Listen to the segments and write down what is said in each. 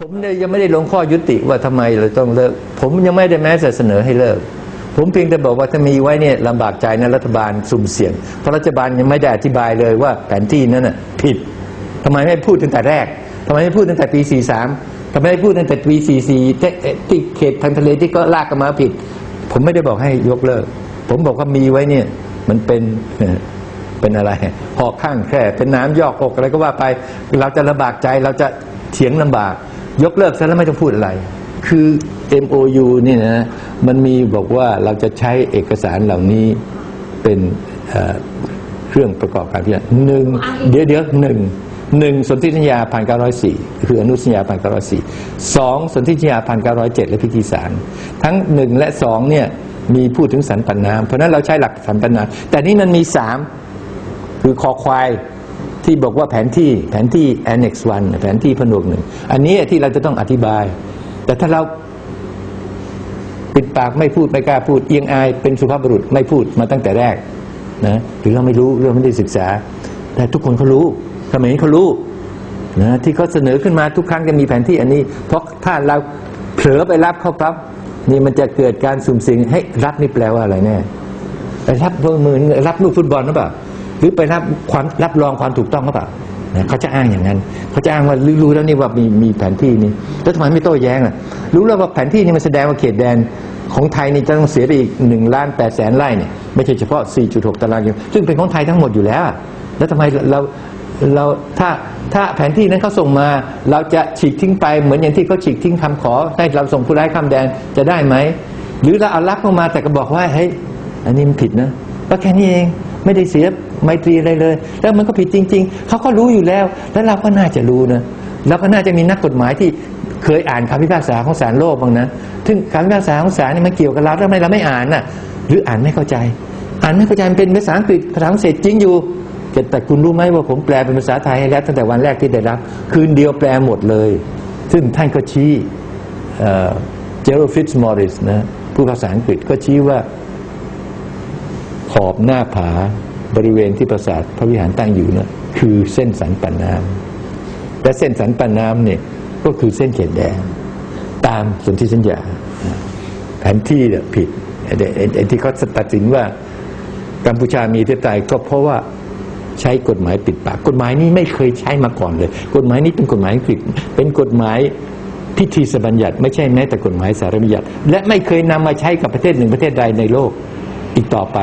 ผมเนี่ยยังไม่ได้ลงข้อยุติว่าทำไมเราต้องเลิก ผมยังไม่ได้แม้แต่เสนอให้เลิก ผมเพียงแต่บอกว่าถ้ามีไว้เนี่ยลำบากใจนะรัฐบาลสุ่มเสี่ยง เพราะรัฐบาลยังไม่ได้อธิบายเลยว่าแผนที่นั้นน่ะผิดทำไมไม่พูดตั้งแต่แรกทำไมไม่พูดตั้งแต่ปี 43ทำไมไม่พูดตั้งแต่ปี 44ที่ที่เขตทางทะเลที่ก็ลากกันมาผิด ผมไม่ได้บอกให้ยกเลิก ผมบอกว่ามีไว้เนี่ย มันเป็นเป็นอะไรหอกข้างแค่เป็นน้ำยอกอกอะไรก็ว่าไป เราจะลำบากใจเราจะเถียงลำบาก ยกเลิกซะแล้วไม่ต้องพูดอะไร คือ MOU นี่นะมันมีบอกว่าเราจะใช้เอกสารเหล่านี้เป็นเอ่อเครื่องประกอบการพิจารณาหนึ่งเดี๋ยวเดี๋ยวหนึ่ง หนึ่งสนธิสัญญาพันเก้าร้อยสี่คืออนุสัญญาพันเก้าร้อยสี่สองสนธิสัญญาพันเก้าร้อยเจ็ดและพิธีสารทั้งหนึ่งและสองเนี่ยมีพูดถึงสันปันน้ำเพราะนั้นเราใช้หลักสันปันน้ำแต่นี่มันมีสามคือคอควายที่บอกว่าแผนที่แผนที่ annex 1แผนที่ผนวกหนึ่งอันนี้ที่เราจะต้องอธิบาย แต่ถ้าเราปิดปากไม่พูดไม่กล้าพูดเอียงอายเป็นสุภาพบุรุษไม่พูดมาตั้งแต่แรกนะหรือเราไม่รู้เราไม่ได้ศึกษา แต่ทุกคนเขารู้ ทำไมเขารู้นะที่เขาเสนอขึ้นมาทุกครั้งจะมีแผนที่อันนี้ เพราะถ้าเราเผลอไปรับเขาปั๊บนี่มันจะเกิดการสุ่มเสี่ยงให้รับนี่แปลว่าอะไรแน่ไปรับเบอร์หมื่นรับลูกฟุตบอลหรือเปล่าหรือไปรับความรับรองความถูกต้องหรือเปล่านะเขาจะอ้างอย่างนั้น เขาจะอ้างว่ารู้แล้วนี่ว่ามีมีแผนที่นี้แล้วทำไมไม่โต้แย้งล่ะ รู้แล้วว่าแผนที่นี้มันแสดงว่าเขตแดนของไทยนี่จะต้องเสียไปอีกหนึ่งล้านแปดแสนไร่เนี่ยไม่ใช่เฉพาะ 4.6 ตารางกิโลซึ่งเป็นของไทยทั้งหมดอยู่แล้ว แล้วทำไมเรา เราถ้าถ้าแผนที่นั้นเขาส่งมา เราจะฉีกทิ้งไปเหมือนอย่างที่เขาฉีกทิ้งคำขอ ให้เราส่งผู้ร้ายข้ามแดนจะได้ไหม หรือเราเอารับเข้ามาแต่ก็บอกว่าเฮ้ยอันนี้มันผิดนะก็แค่นี้เองไม่ได้เสียไมตรีอะไรเลย แล้วมันก็ผิดจริง ๆ เขาก็รู้อยู่แล้ว แล้วเราก็น่าจะรู้นะเราก็น่าจะมีนักกฎหมายที่เคยอ่านคำพิพากษาของศาลโลกบ้างนะซึ่งคำพิพากษาของศาลนี่มันเกี่ยวกับเราทำไมเราไม่อ่านน่ะ หรืออ่านไม่เข้าใจ อ่านไม่เข้าใจมันเป็นภาษาอังกฤษภาษาฝรั่งเศสจริงอยู่ แต่คุณรู้ไหมว่าผมแปลเป็นภาษาไทยให้แล้วตั้งแต่วันแรกที่ได้รับ คืนเดียวแปลหมดเลย ซึ่งท่านก็ชี้เจอร์ฟิตส์มอริสนะผู้ภาษาอังกฤษก็ชี้ว่า ขอบหน้าผาบริเวณที่ปราสาทพระวิหารตั้งอยู่นะ คือเส้นสันปันน้ำและเส้นสันปันน้ำเนี่ยก็คือเส้นเขตแดนตามสนธิสัญญาแผนที่เนี่ยผิดไอ้ไอ้ไอ้ที่เขาตัดสินว่ากัมพูชามีเทปไตยก็เพราะว่า ใช้กฎหมายปิดปาก กฎหมายนี้ไม่เคยใช้มาก่อนเลย กฎหมายนี้เป็นกฎหมายอังกฤษเป็นกฎหมายพิธีสบัญญัติ ไม่ใช่แม้แต่กฎหมายสารบัญญัติ และไม่เคยนำมาใช้กับประเทศหนึ่งประเทศใดในโลกอีกต่อไป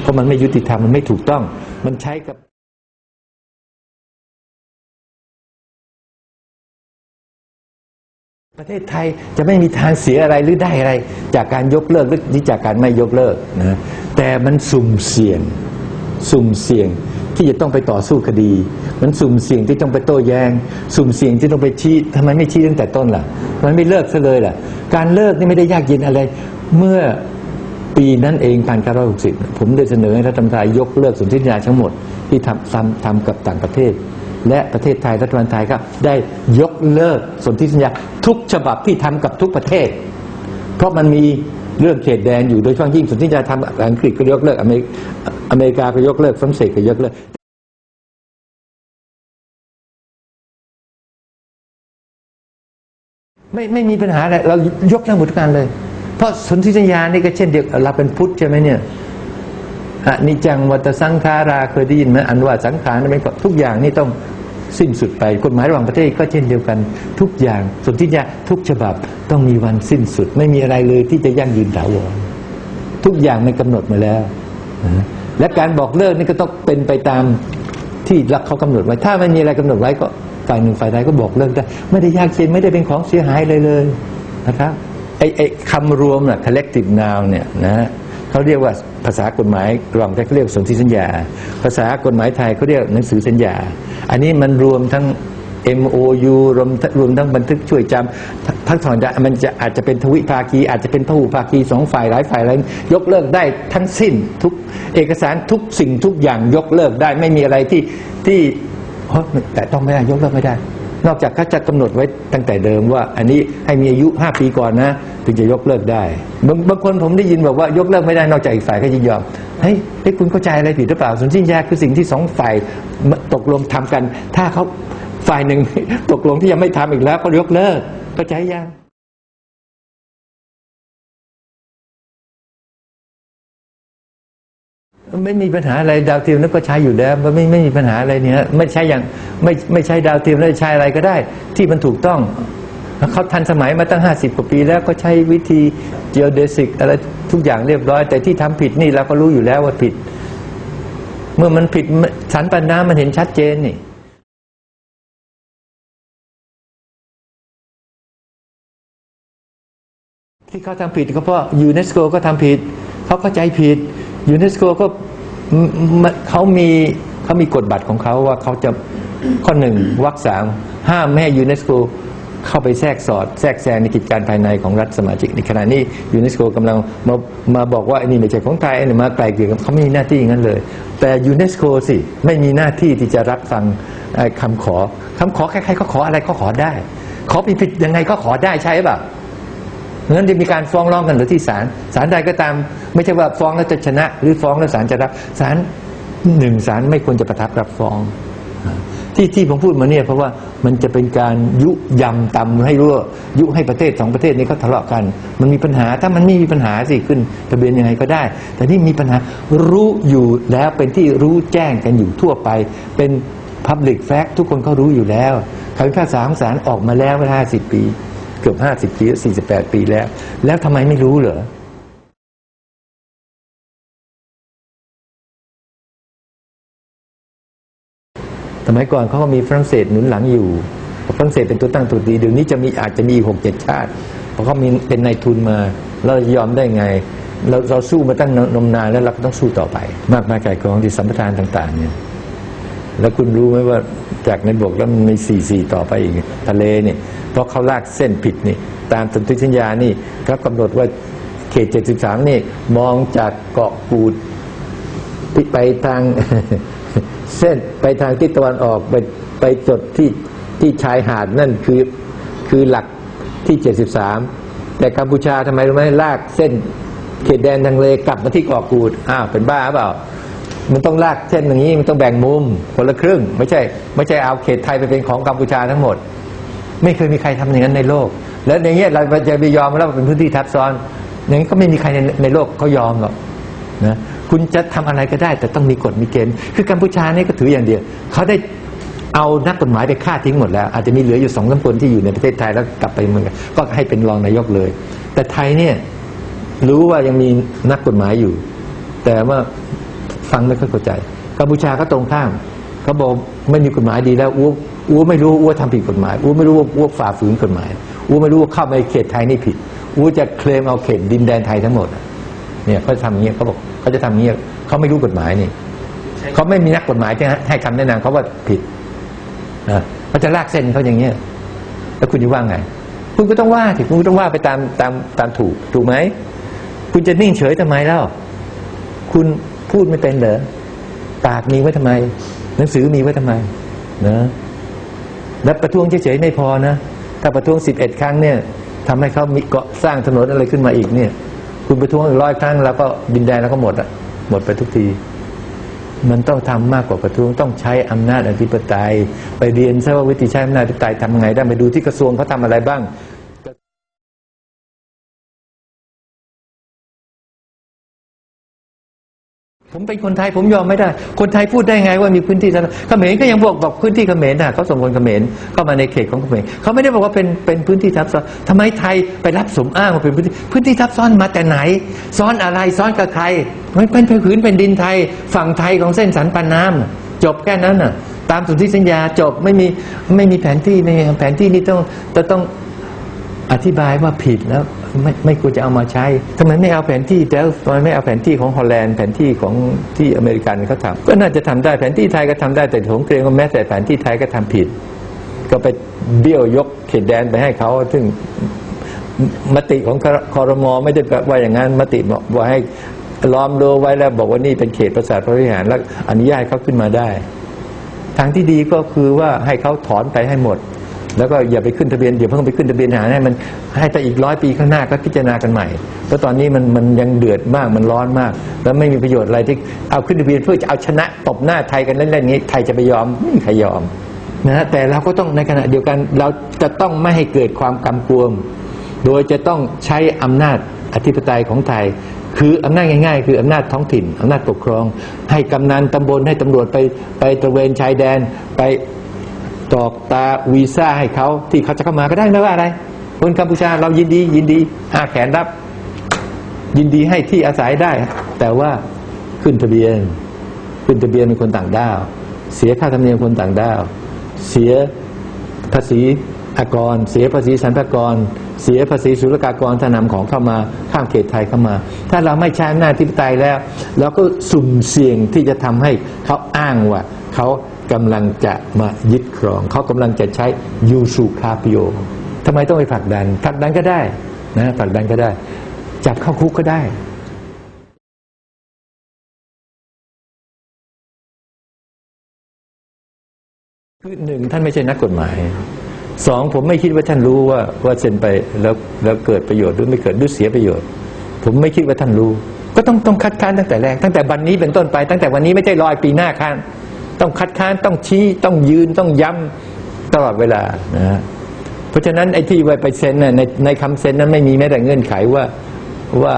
เพราะมันไม่ยุติธรรมมันไม่ถูกต้อง มันใช้กับประเทศไทยจะไม่มีทางเสียอะไรหรือได้อะไร จากการยกเลิกหรือจากการไม่ยกเลิกนะแต่มันสุ่มเสี่ยง สุ่มเสี่ยง ที่จะต้องไปต่อสู้คดี มันสุ่มเสี่ยงที่ต้องไปโต้แยง้ง สุ่มเสี่ยงที่ต้องไปชี้ทำไมไม่ชี้ตั้งแต่ต้นล่ะทำไมไม่เลิกซะเลยล่ะ การเลิกนี่ไม่ได้ยากเย็นอะไร เมื่อปีนั้นเองพันเก้าร้อยหกสิบผมได้เสนอให้รัฐบาลไทยยกเลิกสนธิสัญญาทั้งหมดที่ทำทำทำกับต่างประเทศ และประเทศไทยรัฐบาลไทยก็ได้ยกเลิกสนธิสัญญาทุกฉบับที่ทำกับทุกประเทศ เพราะมันมี เรื่องเขตแดนอยู่โดยเฉพาะยิ่งสนธิสัญาทำกับอังกฤษก็ยกเลิกอเมริกอเมริกาก็ยกเลิกฝรั่งเศสก็ยกเลิกไม่ไม่มีปัญหาอะไรเรายกเลิกหมดทุกการเลย เพราะสนธิสัญญานี่ก็เช่นเดียวเราเป็นพุทธใช่ไหมเนี่ยอนิจังวัตสังขาราเคยได้ยินไหมอันว่าสังขารนั้นเป็นทุกอย่างนี่ต้อง สิ้นสุดไป กฎหมายระหว่างประเทศก็เช่นเดียวกันทุกอย่างสนธิสัญญาทุกฉบับต้องมีวันสิ้นสุด ไม่มีอะไรเลยที่จะยั่งยืนถาวรทุกอย่างมันกำหนดมาแล้ว และการบอกเลิกนี่ก็ต้องเป็นไปตามที่รักเขากำหนดไว้ ถ้าไม่มีอะไรกำหนดไว้ก็ฝ่ายหนึ่งฝ่ายใดก็บอกเลิกได้ ไม่ได้ยากเย็นไม่ได้เป็นของเสียหายเลยเลยนะครับไอ้ไอ้คำรวมน่ะ collective noun เนี่ยนะ เขาเรียกว่าภาษากฎหมายกลองแต่เขาเรียกสนธิสัญญา ภาษากฎหมายไทยเขาเรียกหนังสือสัญญา อันนี้มันรวมทั้ง MOU รวมรวมทั้งบันทึกช่วยจำทั้งถอนมันจะอาจจะเป็นทวิภาคี อาจจะเป็นพหุภาคีสองฝ่ายหลายฝ่ายอะไรยกเลิกได้ทั้งสิ้นทุกเอกสารทุกสิ่งทุกอย่างยกเลิกได้ไม่มีอะไรที่ที่แต่ต้องไม่ได้ยกเลิกไม่ได้ นอกจากเขาจะกำหนดไว้ตั้งแต่เดิมว่า อันนี้ให้มีอายุ 5 ปีก่อนนะ ถึงจะยกเลิกได้ บางบางคนผมได้ยินบอกว่ายกเลิกไม่ได้นอกจากอีกฝ่ายก็ยินยอมเฮ้ยคุณเข้าใจอะไรผิดหรือเปล่าสนธิสัญญาคือสิ่งที่สองฝ่ายตกลงทำกัน ถ้าเขาฝ่ายหนึ่งตกลงที่ยังไม่ทำอีกแล้วก็ยกเลิกเข้าใจยัง ไม่มีปัญหาอะไรดาวเทียมนั้นก็ใช้อยู่แล้วมันไม่ไม่มีปัญหาอะไรเนี่ยไม่ใช่อย่างไม่ไม่ใช่ดาวเทียมแล้วใช้อะไรก็ได้ ที่มันถูกต้องเขาทันสมัยมาตั้งห้าสิบกว่าปีแล้วก็ใช้วิธี geodesic อะไรทุกอย่างเรียบร้อย แต่ที่ทำผิดนี่เราก็รู้อยู่แล้วว่าผิด เมื่อมันผิดสันปันน้ำมันเห็นชัดเจนนี่ที่เขาทำผิดก็เพราะยูเนสโกก็ทำผิดเขาเข้าใจผิด ยูเนสโกก็เขามีเขามีกฎบัตรของเขาว่าเขาจะข้อหนึ่งวรรคสามห้ามไม่ให้ยูเนสโกเข้าไปแทรกสอดแทรกแซงในกิจการภายในของรัฐสมาชิกในขณะนี้ยูเนสโกกำลังมามาบอกว่าอันนี้ไม่ใช่ของไทยอันนี้มาไกลเกลี่ยกันเขาไม่มีหน้าที่อย่างนั้นเลย แต่ยูเนสโกสิไม่มีหน้าที่ที่จะรับฟังไอ้คำขอคำขอใครๆก็ขออะไรก็ขอได้ ขอผิดๆยังไงก็ขอได้ใช่ป่ะ งั้นจะมีการฟ้องร้องกันหรือที่ศาลศาลใดก็ตาม ไม่ใช่ว่าฟ้องแล้วจะชนะ หรือฟ้องแล้วศาลจะรับศาลหนึ่งศาลไม่ควรจะประทับรับฟ้อง ที่ที่ผมพูดมาเนี่ยเพราะว่ามันจะเป็นการยุยำตำให้รู้ว่ายุให้ประเทศสองประเทศนี้เขาทะเลาะกัน มันมีปัญหาถ้ามันไม่มีปัญหาสิขึ้นทะเบียนยังไงก็ได้ แต่นี่มีปัญหารู้อยู่แล้วเป็นที่รู้แจ้งกันอยู่ทั่วไป เป็น Public Fact ทุกคนเขารู้อยู่แล้วคำพิพากษาของศาลออกมาแล้วเมื่อ50 ปี กือบห้าสิบปีสี่สิบแปดปีแล้ว แล้วทำไมไม่รู้เหรอสมัยก่อนเขาก็มีฝรั่งเศสหนุนหลังอยู่ฝรั่งเศสเป็นตัวตั้งตัวตีเดี๋ยวนี้จะมีอาจจะมีหกเจ็ดชาติ เพราะเขามีเป็นนายทุนมาเรายอมได้ไง เราเราสู้มาตั้งนมนานแล้วเราก็ต้องสู้ต่อไป มากมายไก่กองที่สัมปทานต่าง ๆ เนี่ย แล้วคุณรู้ไหมว่าจากในบกแล้วมันมีสี่สี่ต่อไปอีกทะเลเนี่ย เพราะเขาลากเส้นผิดนี่ ตามสนธิสัญญานี่เขากำหนดว่าเขต73นี่ มองจากเกาะกูดไปทางเส้นไปทางทิศตะวันออกไปไปจดที่ที่ชายหาดนั่นคือคือหลักที่73แต่กัมพูชาทำไมรู้ไหมลากเส้น เขตแดนทางเลกลับมาที่เกาะกูดอ้าวเป็นบ้าเปล่ามันต้องลากเส้นอย่างนี้มันต้องแบ่งมุมคนละครึ่ง ไม่ใช่ ไม่ใช่เอาเขตไทยไปเป็นของกัมพูชาทั้งหมด ไม่เคยมีใครทำอย่างนั้นในโลก แล้วในเงี้ยเราจะไปยอมแล้วเป็นพื้นที่ทับซ้อน อย่างนี้ก็ไม่มีใครในในโลกเขายอมหรอกนะคุณจะทำอะไรก็ได้ แต่ต้องมีกฎมีเกณฑ์คือกัมพูชานี่ก็ถืออย่างเดียวเขาได้เอานักกฎหมายไปฆ่าทิ้งหมดแล้ว อาจจะมีเหลืออยู่สองสามคนที่อยู่ในประเทศไทยแล้วกลับไปเมืองก็ให้เป็นรองนายกเลย แต่ไทยเนี่ยรู้ว่ายังมีนักกฎหมายอยู่ แต่ว่าฟังไม่ค่อยเข้าใจกัมพูชาก็ตรงข้ามเขาบอกไม่มีกฎหมายดีแล้วอ้ว อ้วไม่รู้อ้วทำผิดกฎหมายอ้วไม่รู้ว่าอ้วฝ่าฝืนกฎหมายอ้วไม่รู้ว่าเข้าไปเขตไทยนี่ผิดอ้วจะเคลมเอาเขตดินแดนไทยทั้งหมดเนี่ยเขาจะทำอย่างเงี้ยเขาบอกเขาจะทำอย่างเงี้ยเขาไม่รู้กฎหมายนี่เขาไม่มีนักกฎหมายที่ให้คำแนะนำเขาว่าผิดนะเขาจะลากเส้นเขาอย่างเงี้ยแล้วคุณจะว่าไง คุณก็ต้องว่าสิคุณก็ต้องว่าไปตามตามตามถูกถูกไหมคุณจะนิ่งเฉยทำไมแล้วคุณพูดไม่เป็นเหรอปากมีไว้ทำไม หนังสือมีไว้ทำไมนะ แล้วประท้วงเฉยๆไม่พอนะ ถ้าประท้วงสิบเอ็ดครั้งเนี่ยทำให้เขามีเกาะสร้างถนนอะไรขึ้นมาอีกเนี่ย คุณประท้วงร้อยครั้ง แล้วก็ดินแดนแล้วก็หมดอะหมดไปทุกที มันต้องทำมากกว่าประท้วงต้องใช้อำนาจอธิปไตย ไปเรียนใช่ว่าวิธีใช้อำนาจอธิปไตยทำไงได้ไปดูที่กระทรวงเขาทำอะไรบ้าง ผมเป็นคนไทยผมยอมไม่ได้ คนไทยพูดได้ไงว่ามีพื้นที่ทับซ้อนเขมรก็ยังบอกบอกพื้นที่เขมรน่ะเขาส่งคนเขมรเข้ามาในเขตของเขมรเขาไม่ได้บอกว่าเป็นเป็นพื้นที่ทับซ้อนทำไมไทยไปรับสมอ้างว่าเป็นพื้นที่พื้นที่ทับซ้อนมาแต่ไหน ซ้อนอะไรซ้อนกับใครมันเป็นผืนเป็นดินไทยฝั่งไทยของเส้นสันปานน้ำจบแค่นั้นน่ะ ตามสนธิสัญญาจบไม่มีไม่มีแผนที่ในแผนที่นี่ต้องจะต้องอธิบายว่าผิดแล้ว ไม่ไม่ควรจะเอามาใช้ทำไมไม่เอาแผนที่แล้วทำไมไม่เอาแผนที่ของฮอลแลนด์แผนที่ของที่อเมริกันเขาทำก็น่าจะทำได้แผนที่ไทยก็ทำได้แต่ผมเกรงว่าแม้แต่แผนที่ไทยก็ทำผิด ก็ไปเบี้ยวยกเขตแดนไปให้เขาซึ่งมติของคอรมอไม่ได้แปลว่าอย่างนั้นมติบอกว่าให้ล้อมรั้วไว้แล้วบอกว่านี่เป็นเขตประสาทพระวิหารแล้วอนุญาตเขาขึ้นมาได้ ทางที่ดีก็คือว่าให้เขาถอนไปให้หมด แล้วก็อย่าไปขึ้นทะเบียนอย่าเพิ่งไปขึ้นทะเบียนหาให้มันให้แต่อีกร้อยปีข้างหน้าก็พิจารณากันใหม่เพราะตอนนี้มันมันยังเดือดมากมันร้อนมาก แล้วไม่มีประโยชน์อะไรที่เอาขึ้นทะเบียนเพื่อจะเอาชนะตบหน้าไทยกันเล่นๆอย่างนี้ไทยจะไปยอมไม่มีใครยอมนะฮะแต่เราก็ต้องในขณะเดียวกันเราจะต้องไม่ให้เกิดความกำกวม โดยจะต้องใช้อำนาจอธิปไตยของไทย คืออำนาจง่ายๆ คืออำนาจท้องถิ่นอำนาจปกครอง ให้กำนันตำบลให้ตำรวจไปไปตระเวนชายแดนไป ตอกตาวีซ่าให้เขาที่เขาจะเข้ามาก็ได้ไม่ว่าอะไร คนกัมพูชาเรายินดี ยินดีอาแขนรับ ยินดีให้ที่อาศัยได้ แต่ว่าขึ้นทะเบียน ขึ้นทะเบียนเป็นคนต่างด้าว เสียค่าธรรมเนียมคนต่างด้าว เสียภาษีอากร เสียภาษีสรรพากร เสียภาษีศุลกากรถ้านำของเข้ามาข้ามเขตไทยเข้ามา ถ้าเราไม่ใช้อำนาจที่ปไตยแล้ว เราก็สุ่มเสี่ยงที่จะทำให้เขาอ้างว่าเขา กำลังจะมายึดครอง เขากำลังจะใช้ยูสูคาปิโอทำไมต้องไปผลักดันผลักดันก็ได้นะผลักดันก็ได้ จับเข้าคุกก็ได้คือหนึ่งท่านไม่ใช่นักกฎหมายสองผมไม่คิดว่าท่านรู้ว่าว่าเซ็นไปแล้วแล้วเกิดประโยชน์หรือไม่เกิดหรือเสียประโยชน์ ผมไม่คิดว่าท่านรู้ ก็ต้องต้องคัดค้านตั้งแต่แรกตั้งแต่วันนี้เป็นต้นไป ตั้งแต่วันนี้ไม่ใช่รอยปีหน้าค้าน ต้องคัดค้านต้องชี้ต้องยืนต้องย้ำตลอดเวลานะเพราะฉะนั้นไอ้ที่ไว้ไปเซ็นน่ะในในคำเซ็นนั้นไม่มีแม้แต่เงื่อนไขว่าว่า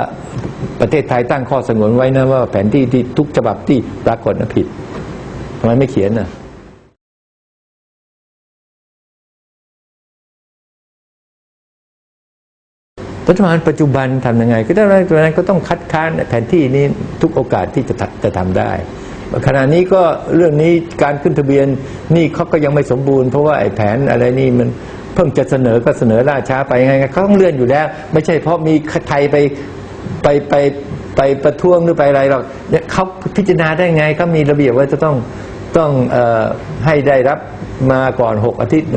ประเทศไทยตั้งข้อสงวนไว้นะว่าแผนที่ที่ทุกฉบับที่ปรากฏนะผิดทำไมไม่เขียนน่ะรัฐบาลปัจจุบันทำยังไง ก็ได้รัฐบาลก็ต้องคัดค้านแผนที่นี้ทุกโอกาสที่จะจะทำได้ ขณะนี้ก็เรื่องนี้การขึ้นทะเบียนนี่เขาก็ยังไม่สมบูรณ์ เพราะว่าไอ้แผนอะไรนี่มันเพิ่งจะเสนอก็เสนอล่าช้าไปไงเขาต้องเลื่อนอยู่แล้ว ไม่ใช่เพราะมีไทยไปไปไปไปประท้วงหรือไปอะไรหรอกเนี่ยเขาพิจารณาได้ไงเขามีระเบียบว่าจะต้องต้องเอ่อให้ได้รับมาก่อน6อาทิตย์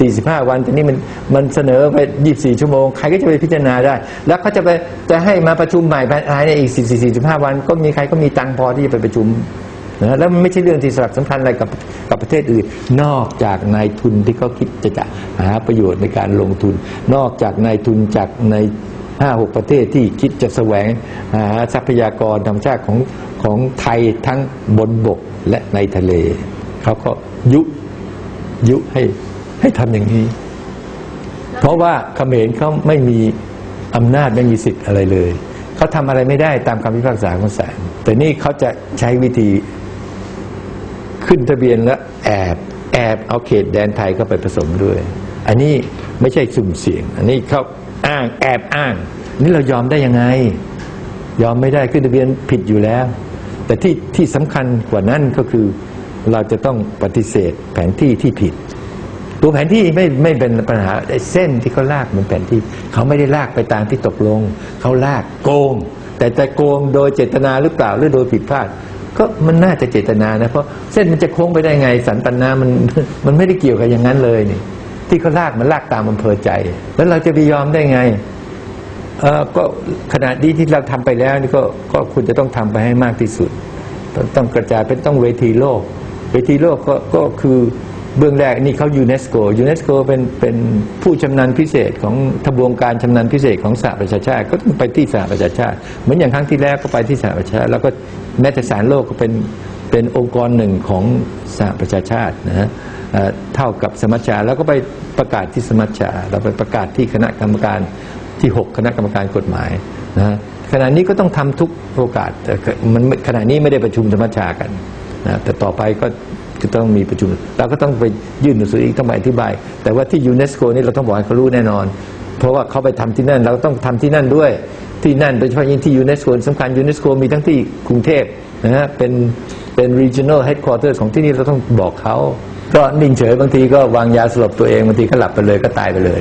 45 วัน แต่นี่มันมันเสนอไป 24 ชั่วโมง ใครก็จะไปพิจารณาได้ แล้วเขาจะไปจะให้มาประชุมใหม่ภายในอีก 44 45 วัน ก็มีใครก็มีตังพอที่จะไปประชุมนะแล้วมันไม่ใช่เรื่องที่สลักสำคัญอะไรกับกับประเทศอื่น นอกจากนายทุนที่เขาคิดจะจะหาประโยชน์ในการลงทุน นอกจากนายทุนจากในห้าหกประเทศที่คิดจะแสวงหาทรัพยากรธรรมชาติของของไทยทั้งบนบกและในทะเล เขาก็ยุยุให้ ให้ทำอย่างนี้ เพราะว่าเขมรเขาไม่มีอำนาจไม่มีสิทธิ์อะไรเลยเขาทำอะไรไม่ได้ตามคำพิพากษาของศาลแต่นี่เขาจะใช้วิธีขึ้นทะเบียนแล้วแอบแอบเอาเขตแดนไทยเข้าไปผสมด้วย อันนี้ไม่ใช่สุ่มเสี่ยง อันนี้เขาอ้างแอบอ้าง นี่เรายอมได้ยังไง ยอมไม่ได้ขึ้นทะเบียนผิดอยู่แล้ว แต่ที่ที่สำคัญกว่านั้นก็คือเราจะต้องปฏิเสธแผนที่ที่ผิด ตัวแผนที่ไม่ไม่เป็นปัญหาไอ้เส้นที่เขาลากเหมือนแผนที่ เขาไม่ได้ลากไปตามที่ตกลง เขาลากโกง แต่แต่โกงโดยเจตนาหรือเปล่าหรือโดยผิดพลาด ก็มันน่าจะเจตนานะเพราะเส้นมันจะโค้งไปได้ไงสันปันนามันมันไม่ได้เกี่ยวกับอย่างนั้นเลยนี่ ที่เขาลากมันลากตามอำเภอใจ แล้วเราจะไปยอมได้ไงเออก็ขณะนี้ที่เราทำไปแล้วนี่ก็ก็คุณจะต้องทำไปให้มากที่สุด ต้องกระจายเป็นต้องเวทีโลก เวทีโลกก็ก็คือ เบื้องแรกนี่เขายูเนสโกยูเนสโกเป็นเป็นผู้ชำนาญพิเศษของทบวงการชำนาญพิเศษของสหประชาชาติ ก็ต้องไปที่สหประชาชาติ เหมือนอย่างครั้งที่แล้วก็ไปที่สหประชาชาติ แล้วก็แม้แต่ศาลโลกก็เป็นเป็นองค์กรหนึ่งของสหประชาชาตินะฮะเท่ากับสมัชชาแล้วก็ไปประกาศที่สมัชชาเราไปประกาศที่คณะกรรมการที่ 6 คณะกรรมการกฎหมายนะขณะนี้ก็ต้องทำทุกโอกาสแต่มันขณะนี้ไม่ได้ประชุมธรรมชากันนะแต่ต่อไปก็ จะต้องมีประชุม เราก็ต้องไปยื่นหนังสืออีกต้องไปอธิบาย แต่ว่าที่ยูเนสโกนี่เราต้องบอกให้เขารู้แน่นอน เพราะว่าเขาไปทำที่นั่น เราต้องทำที่นั่นด้วยที่นั่นโดยเฉพาะยิ่งที่ยูเนสโกสำคัญยูเนสโกมีทั้งที่กรุงเทพนะฮะเป็นเป็น regional headquarters ของที่นี่เราต้องบอกเขาก็นิ่งเฉยบางทีก็วางยาสลบตัวเองบางทีก็หลับไปเลยก็ตายไปเลย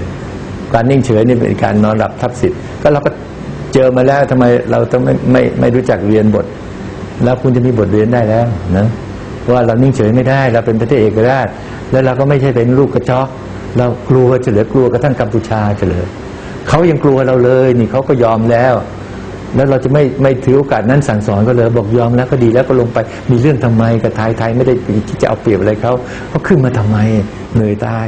การนิ่งเฉยนี่เป็นการนอนหลับทับสิทธิ์ก็เราก็เจอมาแล้วทำไมเราต้องไม่ไม่ไม่รู้จักเรียนบท แล้วคุณจะมีบทเรียนได้แล้วนะ ว่าเรานิ่งเฉยไม่ได้เราเป็นประเทศเอกราช แล้วเราก็ไม่ใช่เป็นลูกกระจอกเรากลัวเฉลยกลัวกระทั่งกัมพูชาเฉลยเขายังกลัวเราเลยนี่เขาก็ยอมแล้ว แล้วเราจะไม่ไม่ถือโอกาสนั้นสั่งสอนก็เลยบอกยอมแล้วก็ดีแล้วก็ลงไปมีเรื่องทำไมกับไทยไทยไม่ได้คิดจะเอาเปรียบอะไรเขาเขาขึ้นมาทำไมเหนื่อยตาย